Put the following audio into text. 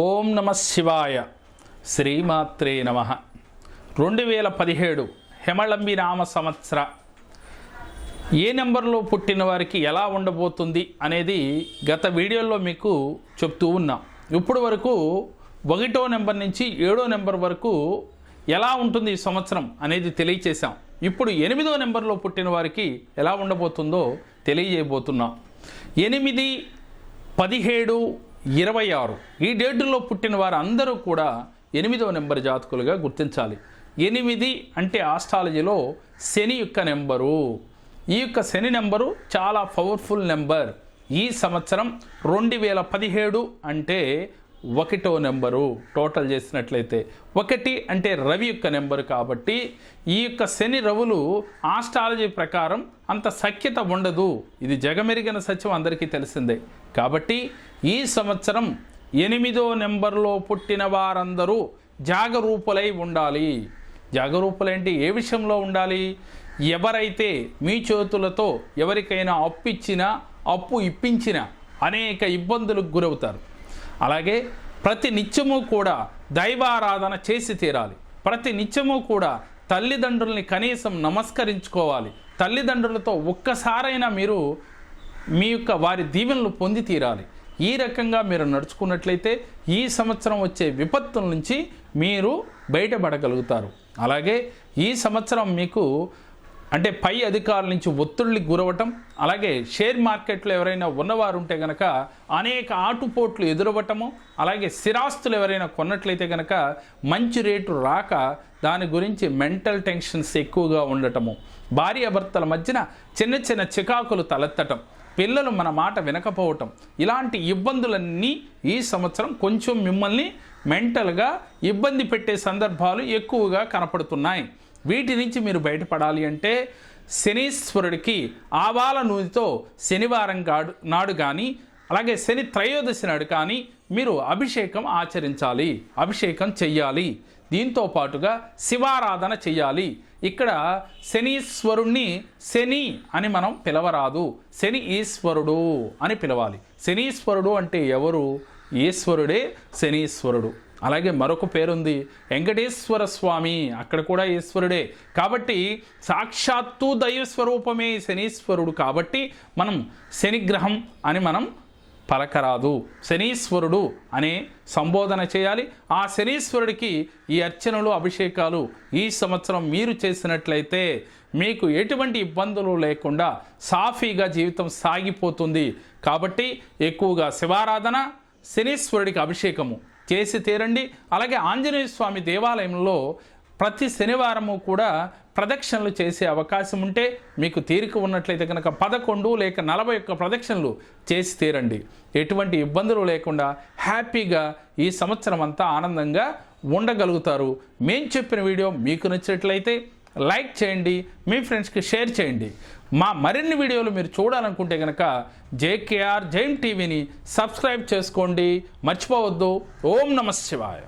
ఓం నమ శివాయ. శ్రీమాత్రే నమ. రెండు వేల పదిహేడు హెమళంబి నామ సంవత్సర. ఏ నెంబర్లో పుట్టిన వారికి ఎలా ఉండబోతుంది అనేది గత వీడియోలో మీకు చెప్తూ ఉన్నాం. ఇప్పుడు వరకు ఒకటో నెంబర్ నుంచి ఏడో నెంబర్ వరకు ఎలా ఉంటుంది ఈ సంవత్సరం అనేది తెలియచేశాం. ఇప్పుడు ఎనిమిదో నెంబర్లో పుట్టిన వారికి ఎలా ఉండబోతుందో తెలియజేయబోతున్నాం. ఎనిమిది పదిహేడు ఇరవై ఆరు. ఈ డేటుల్లో పుట్టిన వారు అందరూ కూడా ఎనిమిదవ నెంబర్ జాతకులుగా గుర్తించాలి. ఎనిమిది అంటే ఆస్ట్రాలజీలో శని యొక్క నెంబరు. ఈ యొక్క శని నెంబరు చాలా పవర్ఫుల్ నెంబర్. ఈ సంవత్సరం రెండు వేల పదిహేడు అంటే ఒకటో నెంబరు టోటల్ చేసినట్లయితే. ఒకటి అంటే రవి యొక్క నెంబరు కాబట్టి ఈ యొక్క శని రవులు ఆస్ట్రాలజీ ప్రకారం అంత సఖ్యత ఉండదు. ఇది జగమెరిగిన సత్యం అందరికీ తెలిసిందే. కాబట్టి ఈ సంవత్సరం ఎనిమిదో నెంబర్లో పుట్టిన వారందరూ జాగరూపులై ఉండాలి. జాగరూపులంటే? ఏ విషయంలో ఉండాలి? ఎవరైతే మీ చేతులతో ఎవరికైనా అప్పు ఇచ్చినా అప్పు ఇప్పించినా అనేక ఇబ్బందులకు గురవుతారు. అలాగే ప్రతి నిత్యము కూడా దైవారాధన చేసి తీరాలి. ప్రతి నిత్యము కూడా తల్లిదండ్రుల్ని కనీసం నమస్కరించుకోవాలి. తల్లిదండ్రులతో ఒక్కసారైనా మీరు మీ యొక్క వారి దీవెనలు పొంది తీరాలి. ఈ రకంగా మీరు నడుచుకున్నట్లయితే ఈ సంవత్సరం వచ్చే విపత్తుల నుంచి మీరు బయటపడగలుగుతారు. అలాగే ఈ సంవత్సరం మీకు అంటే పై అధికారుల నుంచి ఒత్తిడికి గురవటం అలాగే షేర్ మార్కెట్లో ఎవరైనా ఉన్నవారు ఉంటే కనుక అనేక ఆటుపోట్లు ఎదురవ్వటము అలాగే స్థిరాస్తులు ఎవరైనా కొన్నట్లయితే కనుక మంచి రేటు రాక దాని గురించి మెంటల్ టెన్షన్స్ ఎక్కువగా ఉండటము భార్యాభర్తల మధ్యన చిన్న చిన్న చికాకులు తలెత్తటం పిల్లలు మన మాట వినకపోవటం ఇలాంటి ఇబ్బందులన్నీ ఈ సంవత్సరం కొంచెం మిమ్మల్ని మెంటల్గా ఇబ్బంది పెట్టే సందర్భాలు ఎక్కువగా కనపడుతున్నాయి. వీటి నుంచి మీరు బయటపడాలి అంటే శనీశ్వరుడికి ఆవాల నూనెతో శనివారం కాడు నాడు కానీ అలాగే శని త్రయోదశి నాడు కానీ మీరు అభిషేకం ఆచరించాలి అభిషేకం చెయ్యాలి. దీంతో పాటుగా శివారాధన చెయ్యాలి. ఇక్కడ శనీశ్వరుణ్ణి శని అని మనం పిలవరాదు. శని ఈశ్వరుడు అని పిలవాలి. శనీశ్వరుడు అంటే ఎవరు? ఈశ్వరుడే శనీశ్వరుడు. అలాగే మరొక పేరుంది. వెంకటేశ్వర స్వామి అక్కడ కూడా ఈశ్వరుడే. కాబట్టి సాక్షాత్తు దైవ స్వరూపమే శనీశ్వరుడు కాబట్టి మనం శనిగ్రహం అని మనం పలకరాదు. శనీశ్వరుడు అనే సంబోధన చేయాలి. ఆ శనీశ్వరుడికి ఈ అర్చనలు అభిషేకాలు ఈ సంవత్సరం మీరు చేసినట్లయితే మీకు ఎటువంటి ఇబ్బందులు లేకుండా సాఫీగా జీవితం సాగిపోతుంది. కాబట్టి ఎక్కువగా శివారాధన శనీశ్వరుడికి అభిషేకము. చేసి తీరండి. అలాగే ఆంజనేయ స్వామి దేవాలయంలో ప్రతి శనివారము కూడా ప్రదక్షిణలు చేసే అవకాశం ఉంటే మీకు తీరిక ఉన్నట్లయితే కనుక పదకొండు లేక నలభై ఒక్క ప్రదక్షిణలు చేసి తీరండి. ఎటువంటి ఇబ్బందులు లేకుండా హ్యాపీగా ఈ సంవత్సరం అంతా ఆనందంగా ఉండగలుగుతారు. మేము చెప్పిన వీడియో మీకు నచ్చినట్లయితే లైక్ చేయండి మీ ఫ్రెండ్స్కి షేర్ చేయండి. మా మరిన్ని వీడియోలు మీరు చూడాలనుకుంటే కనుక జేకేఆర్ జైన్ టీవీని సబ్స్క్రైబ్ చేసుకోండి. మర్చిపోవద్దు. ఓం నమ శివాయ.